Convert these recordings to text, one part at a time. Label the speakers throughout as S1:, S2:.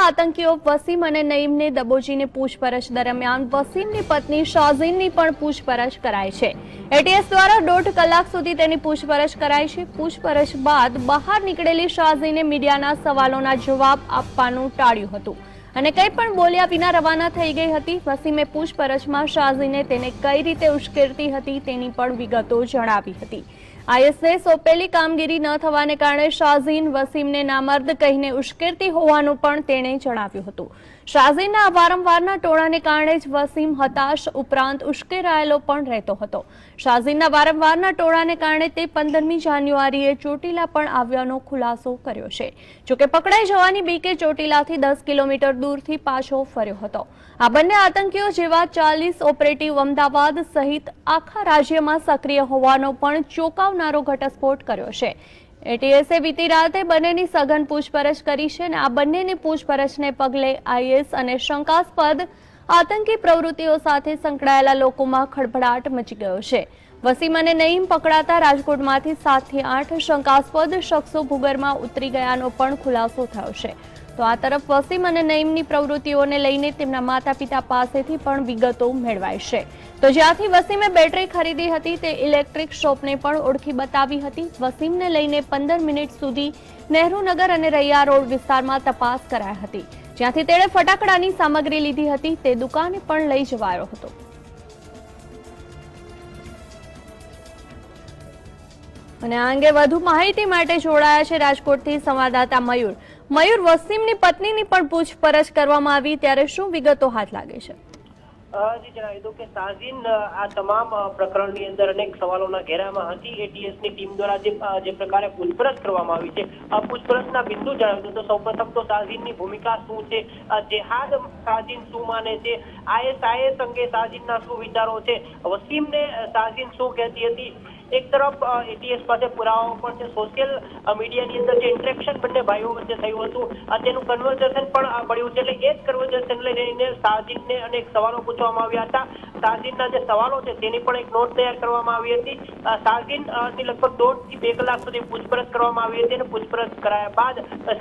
S1: આતંકીઓ વસીમ અને નઈમને દબોચીને પૂછપરછ દરમિયાન વસીમની પત્ની શાઝીનની પણ પૂછપરછ કરાઈ છે. એટીએસ દ્વારા દોઢ કલાક સુધી તેની પૂછપરછ કરાય છે. પૂછપરછ બાદ બહાર નીકળેલી શાઝીને મીડિયાના સવાલોના જવાબ આપવાનું ટાળ્યું હતું. અને કંઈ પણ બોલ્યા વિના રવાના થઈ ગઈ હતી. વસીમે પૂછપરછમાં શાઝીને તેને કઈ રીતે ઉશ્કેરતી હતી તેની પણ વિગતો જણાવી હતી. આઈએસને સોંપેલી કામગીરી ન થવાને કારણે શાઝીન વસીમને નામર્દ કહીને ઉશ્કેરતી હોવાનું પણ તેણે જણાવ્યું હતું. શાઝીનના વારંવારના ટોળાને કારણે જ વસીમ હતાશ ઉપરાંત ઉશ્કેરાયેલો પણ રહેતો હતો. શાઝીનના વારંવારના ટોળાને કારણે તે પંદરમી જાન્યુઆરીએ ચોટીલા પણ આવ્યાનો ખુલાસો કર્યો છે. જોકે પકડાઈ જવાની બીકે ચોટીલાથી દસ કિલોમીટર દૂરથી પાછો ફર્યો હતો. આ બંને આતંકીઓ જેવા ચાલીસ ઓપરેટિવ અમદાવાદ સહિત આખા રાજ્યમાં સક્રિય હોવાનો પણ ચોંકાવનારો ઘટસ્ફોટ કર્યો છે. એટીએસે વીતી રાતે બંનેની સઘન પૂછપરછ કરી છે અને આ બંનેની પૂછપરછને પગલે આઈએસ અને શંકાસ્પદ આતંકી પ્રવૃત્તિઓ સાથે સંકળાયેલા લોકોમાં ખળભળાટ મચી ગયો છે. વસીમ અને નઈમ પકડાતા રાજકોટમાંથી સાતથી આઠ શંકાસ્પદ શખ્સો ભૂગર્ભમાં ઉતરી ગયાનો પણ ખુલાસો થયો છે. તો આ તરફ વસીમ અને નઈમની પ્રવૃત્તિઓને લઈને તેમના માતા પિતા પાસેથી પણ વિગતો મેળવાય છે. તો જ્યાંથી વસીમે બેટરી ખરીદી હતી, તે ઇલેક્ટ્રિક શોપને પણ ઓળખી બતાવી હતી. વસીમને લઈને પંદર મિનિટ સુધી નહેરુનગર અને રૈયા રોડ વિસ્તારમાં તપાસ કરાઈ હતી. જ્યાંથી તેણે ફટાકડાની સામગ્રી લીધી હતી, તે દુકાને પણ લઈ જવાયો હતો. અને આ અંગે વધુ માહિતી માટે જોડાયા છે રાજકોટથી સંવાદદાતા મયુર. મયુર વસીમની પત્નીની પણ પૂછપરછ કરવામાં આવી, ત્યારે શું વિગતો હાથ લાગે છે?
S2: જી જણાવી દઉં કે સાઝીન આ તમામ પ્રકરણની અંદર અનેક સવાલોના ઘેરામાં હતી. એટીએસની ટીમ દ્વારા જે પ્રકારે પૂછપરછ કરવામાં આવી છે. પૂછપરછના બિંદુ જણાવી દઉં તો સૌપ્રથમ તો સાઝીનની ભૂમિકા શું છે? જેહાદ સાઝીન શું માને છે? આઈએસઆઈએસ અંગે સાઝીનના શું વિચારો છે? વસીમને ને સાઝીન શું કહેતી હતી? એક તરફ એટીએસ પાસે પુરાવાઓ પણ છે. સોશિયલ મીડિયાની અંદર જે ઇન્ટરેક્શન બંને ભાઈઓ વચ્ચે થયું હતું. તેનું કન્વર્ઝેશન પણ મળ્યું છે. એટલે એ જ કન્વર્ઝેશન લઈને સાજિદને અનેક સવાલો પૂછવામાં આવ્યા હતા. સાજિદના જે સવાલો છે તેની પણ એક નોટ તૈયાર કરવામાં આવી હતી. અ, ની લગભગ દોઢથી બે કલાક સુધી પૂછપરછ કરવામાં આવી હતી અને પૂછપરછ કરાયા બાદ અ,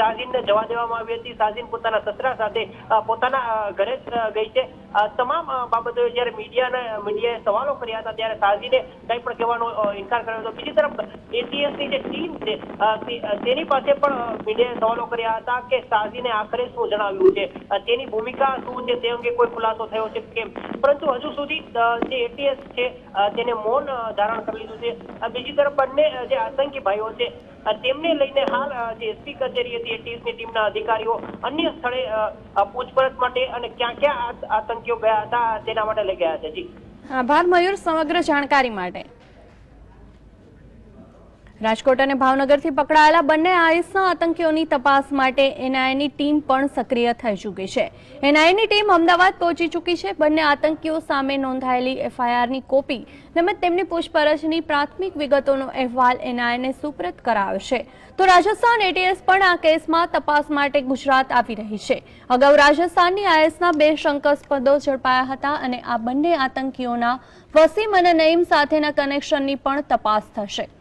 S2: જવા દેવામાં આવી હતી. સાજિદ પોતાના સસરા સાથે પોતાના ઘરે ગઈ છે. તમામ બાબતો જયારે મીડિયાના મીડિયાએ સવાલો કર્યા હતા ત્યારે સાજીને કંઈ પણ કહેવાનો ઇનકાર કર્યો હતો. બીજી તરફ ATS ની જે ટીમ છે તેની પાસે પણ મીડિયાએ સવાલો કર્યા હતા કે સાજીને આખરે શું જણાવ્યું છે? તેની ભૂમિકા શું છે? તે અંગે કોઈ ખુલાસો થયો છે? કેમ? પરંતુ હજુ સુધી જે એટીએસ છે તેને મૌન ધારણ કરી લીધું છે. બીજી તરફ બંને જે આતંકી ભાઈઓ છે તેમને લઈને હાલ જે એસપી કચેરી હતી એટીએસની ટીમના અધિકારીઓ અન્ય સ્થળે પૂછપરછ માટે અને ક્યાં ક્યાં આતંકીઓ ગયા હતા, તેના માટે લઈ ગયા છે. જી.
S1: આભાર મયુર સમગ્ર જાણકારી માટે. રાજકોટ અને ભાવનગરથી પકડાયેલા બંને આઈએસના આતંકીઓની તપાસ માટે એનઆઈની ટીમ પણ સક્રિય થઈ ચૂકી છે. એનઆઈની ટીમ અમદાવાદ પહોંચી ચૂકી છે. બંને આતંકીઓ સામે નોંધાયેલી એફઆઈઆરની કોપી તેમજ તેમની પૂછપરછની પ્રાથમિક વિગતોનો અહેવાલ એનઆઈને સુપ્રત કરાયો છે તો રાજસ્થાન એટીએસ પણ આ કેસમાં તપાસ માટે ગુજરાત આવી રહી છે. અગાઉ રાજસ્થાનની આઈએસના બે શંકાસ્પદો ઝડપાયા હતા અને આ બંને આતંકીઓના વસીમ અને નઈમ સાથેના કનેક્શનની પણ તપાસ થશે.